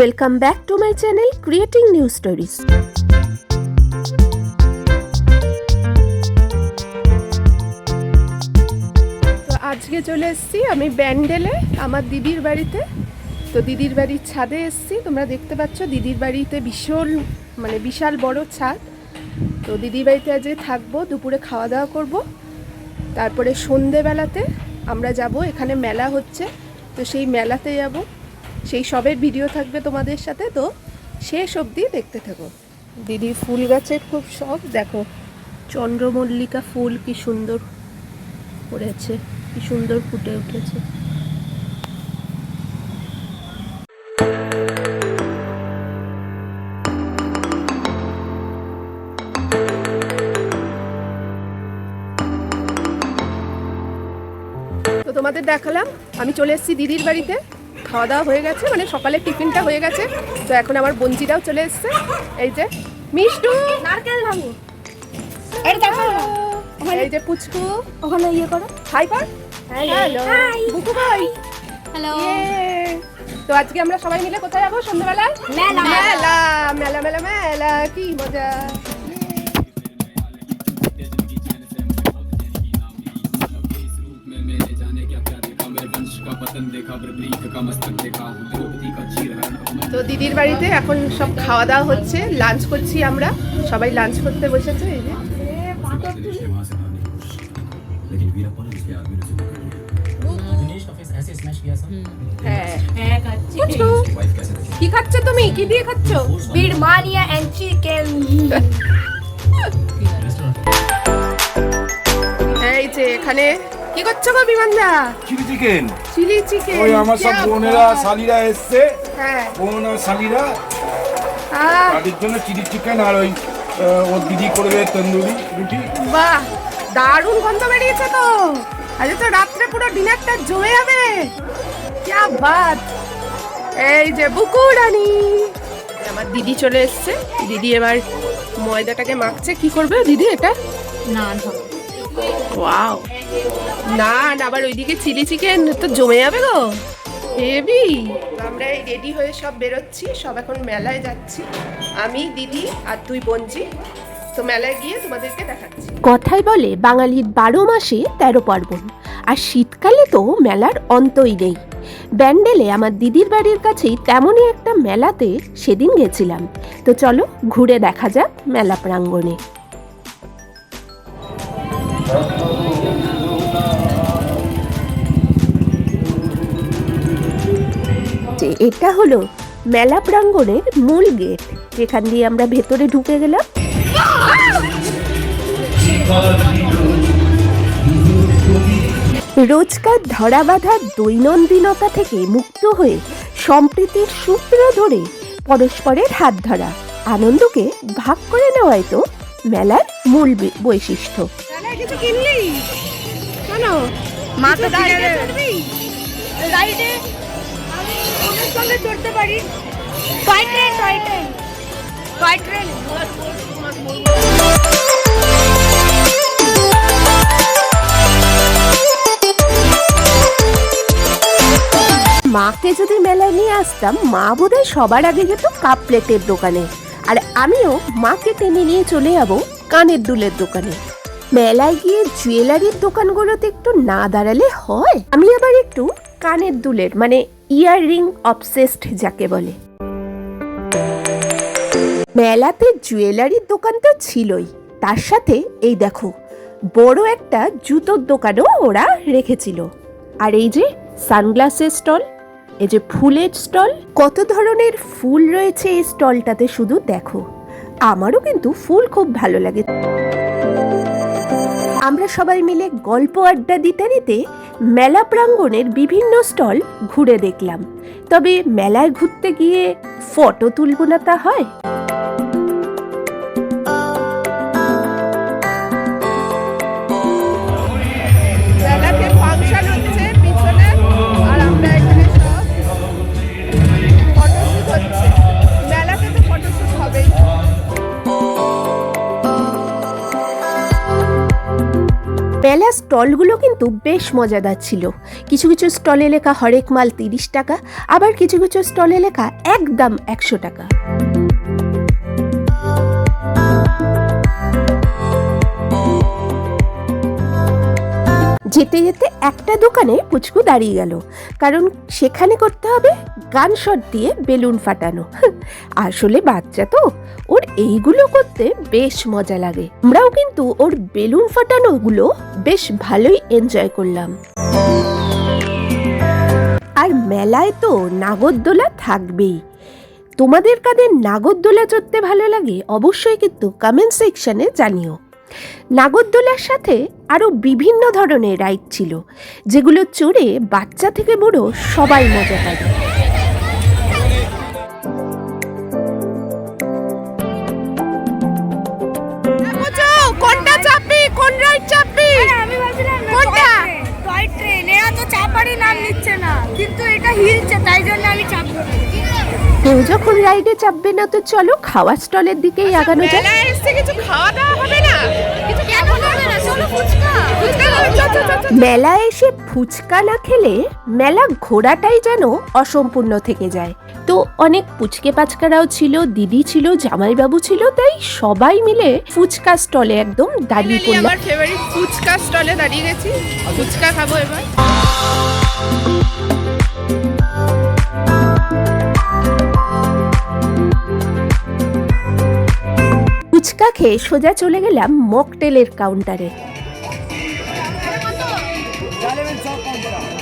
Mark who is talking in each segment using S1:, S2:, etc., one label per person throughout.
S1: Welcome back to my channel creating New stories তো আজকে চলে এসেছি আমি ব্যান্ডেলে, আমার দিদির বাড়িতে। তো দিদির বাড়ির ছাদে এসেছি। তোমরা দেখতে পাচ্ছ, দিদির বাড়িতে ভীষণ মানে বিশাল বড় ছাদ। তো দিদির বাড়িতে আজকে থাকব, দুপুরে খাওয়া দাওয়া করব। তারপরে সন্ধেবেলাতে আমরা যাব, এখানে মেলা হচ্ছে। তো সেই মেলাতে যাব। সেই সবের ভিডিও থাকবে তোমাদের সাথে, তো শেষ অবধি দেখতে থাকো। দিদি ফুল গাছের খুব শখ, দেখো। চন্দ্রমল্লিকা ফুল কি সুন্দর করেছে, কি সুন্দর ফুটে উঠেছে। তোমাদের দেখালাম, আমি চলে এসেছি দিদির বাড়িতে। খাওয়া দাওয়া হয়ে গেছে মানে সকালে টিফিনটা হয়ে গেছে। তো এখন আমার বঞ্জিটাও চলে এসেছে। এই যে মিষ্টু!
S2: নারকেল ভাঙো। এই দেখো ওখানে
S1: এই যে পুচকু।
S2: ওখানে ইয়ে করো।
S1: হাই কর হ্যালো
S2: হাই
S1: বুকু ভাই!
S2: হ্যালো
S1: ইয়ে। তো আজকে আমরা সবাই মিলে কোথায় যাব সন্ধ্যাবেলা
S2: মেলা।
S1: মেলা! মেলা মেলা মেলা। কি মজা! তো দিদির বাড়িতে এখন সব খাওয়া দাওয়া হচ্ছে লাঞ্চ করছি আমরা। সবাই লাঞ্চ করতে বসেছে এই যে। কি খাচ্ছ তুমি? কি দিয়ে খাচ্ছ?
S2: বিড়মানিয়া এন্ড চিকেন
S1: এই যে এখানে কি করছ গো বিমানদা?
S3: চিলি চিকেন
S1: চিলি চিকেন
S3: ওই আমার সব বোনেরা শালিরা এসছে।
S1: হ্যাঁ।
S3: বোন আর শালিরা। তাদের জন্য চিলি চিকেন আর ওই ওর দিদি করবে তন্দুরি রুটি।
S1: বাহ দারুণ গন্ধ বেরিয়েছে তো। আজকে তো রাত্রে পুরো ডিনারটা জমে যাবে। ক্যা বাত এই যে বুকুরানি আমার দিদি চলে এসছে। দিদি এবার ময়দাটাকে মাখছে। কি করবে দিদি এটা?
S2: না
S1: ওয়াও না না আবার ওইদিকে চিলি চিকেন তো জমে যাবে গো। হেভি আমরা এই রেডি হয়ে সব বেরোচ্ছি সব এখন মেলায় যাচ্ছি। আমি দিদি আর তুই বঞ্জি তো মেলায় গিয়ে তোমাদেরকে দেখাচ্ছি। কথাই বলে বাঙালির বারো মাসে তেরো পার্বণ। আর শীতকালে তো মেলার অন্তই নেই। ব্যান্ডেলে আমার দিদির বাড়ির কাছেই তেমনই একটা মেলাতে সেদিন গেছিলাম। তো চলো ঘুরে দেখা যাক মেলা প্রাঙ্গণে। যে এটা হলো মেলা প্রাঙ্গণের মূল গেট যেখান দিয়ে আমরা ভেতরে ঢুকে গেলাম। রোজকার ধরা বাঁধা দৈনন্দিনতা থেকে মুক্ত হয়ে সম্প্রীতির সূত্র ধরে পরস্পরের হাত ধরা আনন্দকে ভাগ করে নেওয়াই তো মেলার মূল বৈশিষ্ট্য। কিছু কিনলি? কেন
S2: মা তো সঙ্গে চড়তে পারি। Toy train toy train toy train
S1: মাকে যদি মেলায় নিয়ে আসতাম, মা বোধহয় সবার আগে যেত কাপ প্লেটের দোকানে। আর আমিও মাকে টেনে নিয়ে চলে যাব কানের দুলের দোকানে। মেলায় গিয়ে জুয়েলারির দোকানগুলোতে একটু না দাঁড়ালে হয়। আমি আবার একটু কানের দুলের মানে ইয়ার রিং অবসেসড যাকে বলে। মেলাতে জুয়েলারির দোকান তো ছিলই। তার সাথে এই দেখো, বড় একটা জুতোর দোকানও ওরা রেখেছিল। আর এই যে সানগ্লাসের স্টল, এই যে ফুলের স্টল, কত ধরনের ফুল রয়েছে এই স্টলটাতে শুধু দেখো। আমারও কিন্তু ফুল খুব ভালো লাগে। আমরা সবাই মিলে গল্প আড্ডা দিতে দিতে মেলা প্রাঙ্গণের বিভিন্ন স্টল ঘুরে দেখলাম। তবে মেলায় ঘুরতে গিয়ে ফটো তুলব না তা হয়?
S4: স্টলগুলো কিন্তু বেশ মজাদার ছিল। কিছু কিছু স্টলে লেখা হরেক মাল তিরিশ টাকা, আবার কিছু কিছু স্টলে লেখা একদম একশো টাকা। যেতে যেতে একটা দোকানে পুচকু দাঁড়িয়ে গেল। কারণ সেখানে করতে হবে গান শট দিয়ে বেলুন ফাটানো। আসলে বাচ্চা তো। ওর এইগুলো করতে বেশ মজা লাগে। আমরাও কিন্তু ওর বেলুন ফাটানোগুলো বেশ ভালোই এনজয় করলাম। আর মেলায় তো নাগরদোলা থাকবেই। তোমাদের কাদের নাগরদোলা চড়তে ভালো লাগে অবশ্যই কিন্তু কমেন্ট সেকশনে জানিও। নাগরদোলার সাথে আরও বিভিন্ন ধরনের রাইড ছিল যেগুলো চড়ে বাচ্চা থেকে বুড়ো সবাই মজা পাবে কোনটা চাপবি কোন রাইড চাপবি
S2: আমি ভাবছিলাম
S4: কোনটা?
S2: টয় ট্রেন এরা তো চাপারই নাম নিচ্ছে না কিন্তু এটা হিলছে তাই জন্য আমি চাপবো
S4: কেউ যখন রাইডে চাপবে না তো চলো খাওয়ার স্টলের দিকেই আগানো যায়
S1: কিছু খাওয়া দাওয়া হবে না?
S4: মেলায় এসে ফুচকা না খেলে মেলা ঘোরাটাই যেন অসম্পূর্ণ থেকে যায়। তো অনেক পুচকে পাচকারাও ছিল দিদি ছিল জামাইবাবু ছিল তাই সবাই মিলে ফুচকা স্টলে একদম দাঁড়িয়ে পড়লাম।
S1: আমার ফেভারিট ফুচকা স্টলে দাঁড়িয়ে গেছি। ফুচকা খাব এবার।
S4: ফুচকা খেয়ে সোজা চলে গেলাম মকটেলের কাউন্টারে
S1: কেমন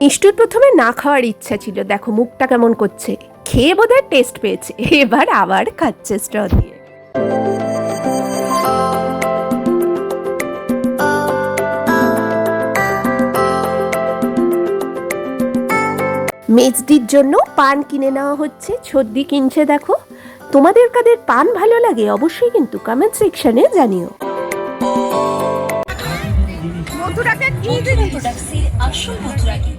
S4: নিষ্ঠুর প্রথমে না খাওয়ার ইচ্ছা ছিল। দেখো, মুখটা কেমন করছে। খেয়ে বোধহয় টেস্ট পেয়েছে। এবার আবার খাচ্ছে স্ট্র দিয়ে। মেজদির জন্য পান কিনে নেওয়া হচ্ছে। ছদ্দি কিনছে, দেখো। তোমাদের কাদের পান ভালো লাগে অবশ্যই কিন্তু কমেন্ট সেকশনে জানিও।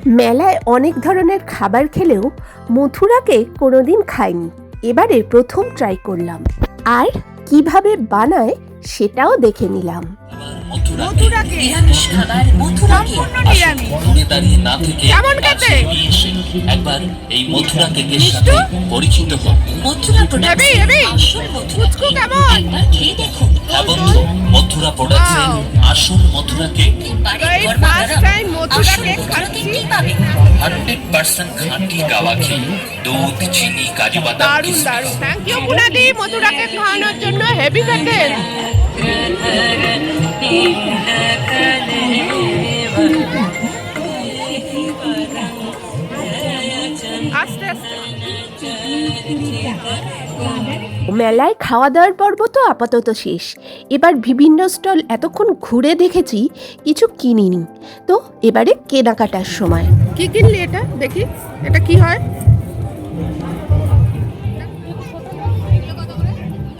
S4: মেলায় অনেক ধরনের খাবার খেলেও মথুরাকে কোনোদিন খাইনি। এবারে প্রথম ট্রাই করলাম। আর কীভাবে বানায় সেটাও দেখে নিলাম।
S5: পরিচিত মথুরা
S1: হেবি।
S5: আসল মথুরা কেক হ্যাঁ মথুরা মথুরা কেক
S1: খাচ্ছি।
S5: হান্ড্রেড পার্সেন্ট খাঁটি গাওয়া ঘি দুধ চিনি কাজু বাদাম
S1: দারুণ দারুণ। Thank you পুনাদি। মধুরাকে খাওয়ানোর জন্য হেভি খেতে আস্তে
S4: মেলায় খাওয়া দাওয়ার পর্ব তো আপাতত শেষ। এবার বিভিন্ন স্টল এতক্ষণ ঘুরে দেখেছি কিছু কিনিনি। তো এবারে কেনাকাটার সময়।
S1: কি কিনলি এটা? দেখি এটা কি হয়?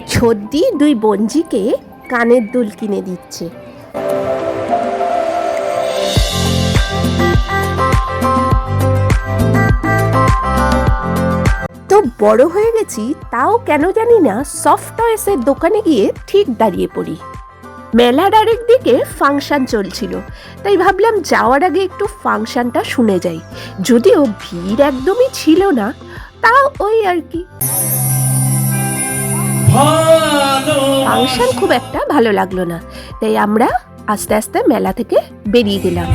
S4: ছদ্দি দুই বঞ্জিকে কানের দুল কিনে দিচ্ছে। বড় হয়ে গেছি তাও কেন জানি না সফট টয়েসের দোকানে গিয়ে ঠিক দাঁড়িয়ে পড়ি। মেলার আরেক দিকে ফাংশন চলছিল তাই ভাবলাম যাওয়ার আগে একটু ফাংশনটা শুনে যাই। যদিও ভিড় একদমই ছিল না তাও ওই আর কি। ফাংশন খুব একটা ভালো লাগল না তাই আমরা আস্তে আস্তে মেলা থেকে বেরিয়ে গেলাম।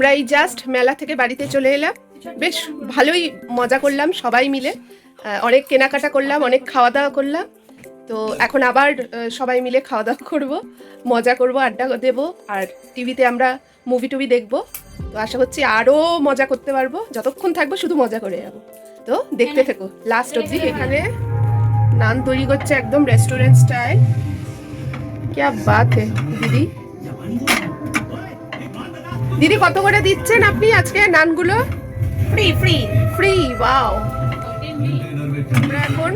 S1: আমরা এই জাস্ট মেলা থেকে বাড়িতে চলে এলাম। বেশ ভালোই মজা করলাম সবাই মিলে। অনেক কেনাকাটা করলাম, অনেক খাওয়া দাওয়া করলাম। তো এখন আবার সবাই মিলে খাওয়া দাওয়া করব, মজা করব, আড্ডা দেব, আর টিভিতে আমরা মুভি টুভি দেখব। তো আশা করছি আরও মজা করতে পারব। যতক্ষণ থাকব শুধু মজা করে যাব। তো দেখতে থেকো লাস্ট অবধি এখানে নান তৈরি করছে একদম রেস্টুরেন্ট স্টাইল কে বাত দিদি? দিদি কত করে দিচ্ছেন আপনি আজকে নানগুলো?
S2: ফ্রি ফ্রি
S1: ফ্রি ওয়াও আমরা এখন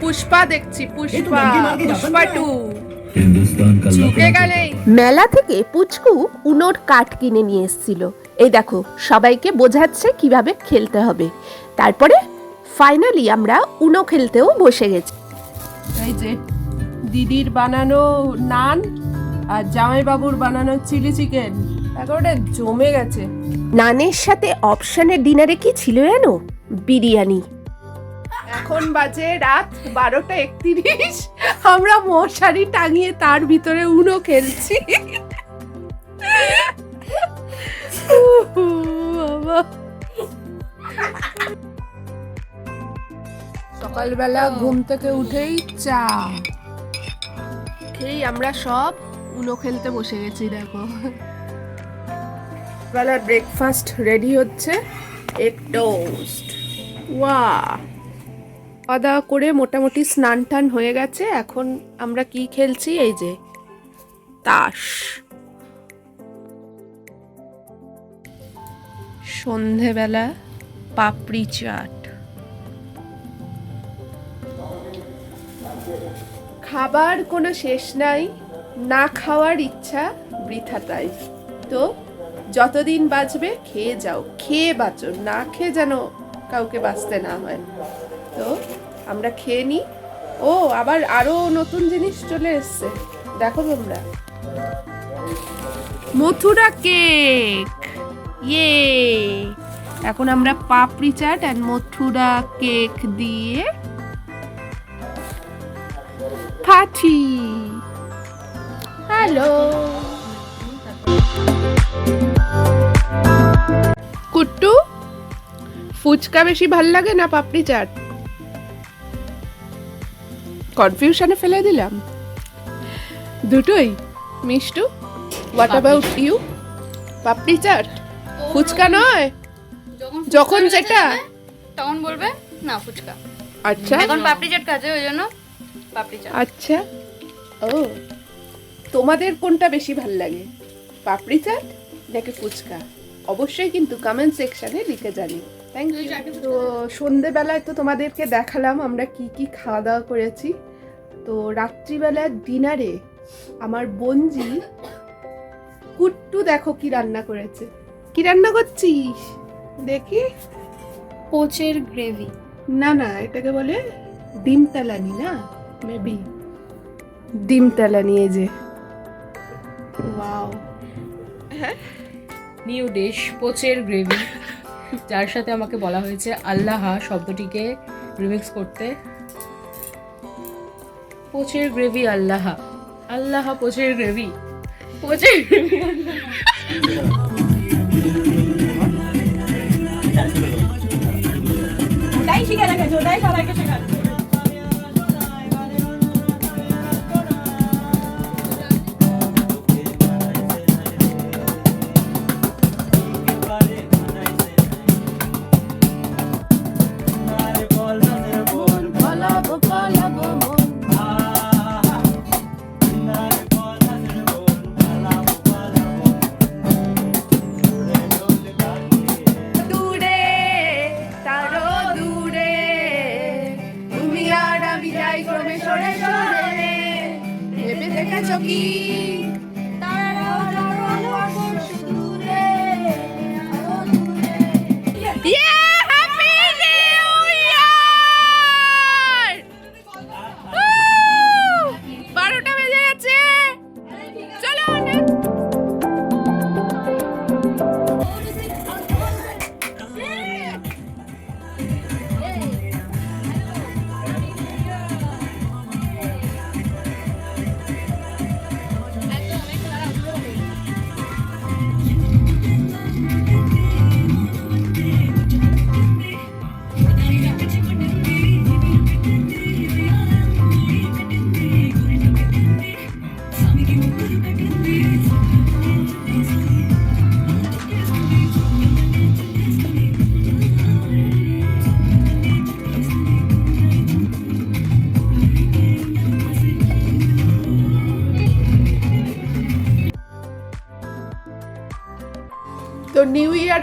S1: পুষ্পা দেখছি পুষ্পা পুষ্পা টু মেলা থেকে পুচকু উনোর কাঠ কিনে নিয়ে এসেছিল। এই দেখো সবাইকে বোঝাচ্ছে কীভাবে খেলতে হবে। তারপরে ফাইনালি আমরা উনো খেলতেও বসে গেছি। এই যে দিদির বানানো নান আর জামাইবাবুর বানানো চিলি চিকেন। একেবারে জমে গেছে। নানের সাথে অপশনের ডিনারে কি ছিল জানো? বিরিয়ানি। এখন বাজে রাত বারোটা একত্রিশ। আমরা মশারি টাঙিয়ে তার ভিতরে উনো খেলছি। সকালবেলা ঘুম থেকে উঠেই চা। খেয়েই আমরা সব উনো খেলতে বসে গেছি দেখো। বেলার ব্রেকফাস্ট রেডি হচ্ছে। এগ টোস্ট ওয়া খাওয়া দাওয়া করে মোটামুটি স্নান টান হয়ে গেছে। এখন আমরা কি খেলছি? এই যে, তাস। সন্ধেবেলা পাপড়ি চাট। খাবার কোনো শেষ নাই। না খাওয়ার ইচ্ছা বৃথা তাই। তো যতদিন বাঁচবে, খেয়ে যাও। খেয়ে বাঁচো, না খেয়ে যেন কাউকে বাঁচতে না হয়। তো, আমরা খেয়ে নিই। ও, আবার আরও নতুন জিনিস চলে এসছে। দেখো তোমরা। মথুরা কেক। ইয়ে। এখন আমরা পাপড়ি চাট অ্যান্ড মথুরা কেক দিয়ে পার্টি হ্যালো। কুট্টু ফুচকা বেশি ভালো লাগে না পাপড়ি চাট? কনফিউশনে ফেলে দিলাম। দুটোই? Mishtu what about you papri chaat? Phuchka নয়? যখন যেটা?
S2: তখন বলবে না ফুচকা।
S1: আচ্ছা।
S2: এখন পাপড়ি চাট খাচ্ছে ওই জন্য পাপড়ি চাট।
S1: আচ্ছা। ও তোমাদের কোনটা বেশি ভালো লাগে? পাপড়ি চাট নাকি ফুচকা? অবশ্যই কিন্তু কমেন্ট সেকশনে লিখে জানি থ্যাংক ইউ তো সন্ধেবেলায় তো তোমাদেরকে দেখালাম আমরা কি কি খাওয়া দাওয়া করেছি। তো রাত্রিবেলা ডিনারে আমার বঞ্জি কুট্টু দেখো কি রান্না করেছে। কি রান্না করছিস? দেখি।
S2: পোচের গ্রেভি।
S1: না না এটাকে বলে ডিম তেলানি না? মেবি ডিম তেলানি এই যে। ওয়াও
S6: নিউ ডিশ, পোচের গ্রেভি, যার সাথে আমাকে বলা হয়েছে আল্লাহা শব্দটিকে রিমিক্স করতে। পোচের গ্রেভি আল্লাহা। আল্লাহা পোচের গ্রেভি। পোচের গ্রেভি
S1: দূরে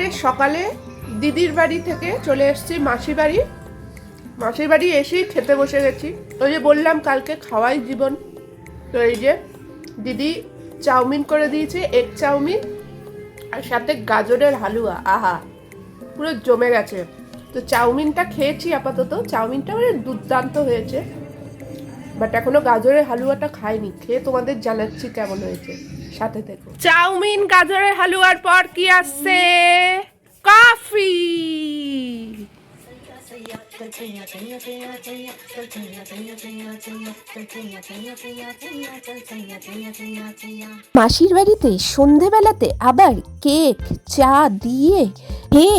S1: ইয়ারের সকালে দিদির বাড়ি থেকে চলে এসেছি মাসি বাড়ি। মাসির বাড়ি এসেই খেতে বসে গেছি। ওই যে বললাম কালকে খাওয়াই জীবন। তো এই যে দিদি চাউমিন করে দিয়েছে, এগ চাউমিন আর সাথে গাজরের হালুয়া। আহা, পুরো জমে গেছে। তো চাউমিনটা খেয়েছি আপাতত। চাউমিনটা মানে দুর্দান্ত হয়েছে। বাট এখনও গাজরের হালুয়াটা খাইনি। খেয়ে তোমাদের জানাচ্ছি কেমন হয়েছে। সাথে চাউমিন গাজরের হালুয়ার পর কি আসছে? কফি।
S4: মাসির বাড়িতে সন্ধেবেলাতে আবার কেক চা দিয়ে হে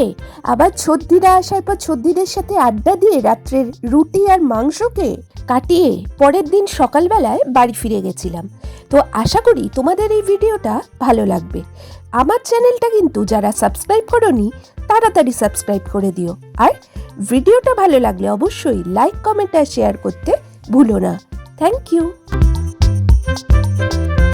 S4: আবার ছদ্দিরা আসার পর ছদ্দিদের সাথে আড্ডা দিয়ে রাত্রের রুটি আর মাংসকে কাটিয়ে পরের দিন সকালবেলায় বাড়ি ফিরে গেছিলাম তো আশা করি তোমাদের এই ভিডিওটা ভালো লাগবে আমার চ্যানেলটা কিন্তু যারা সাবস্ক্রাইব করনি তাড়াতাড়ি সাবস্ক্রাইব করে দিও। আর ভিডিওটা ভালো লাগলে অবশ্যই লাইক কমেন্ট আর শেয়ার করতে ভুলো না। Thank you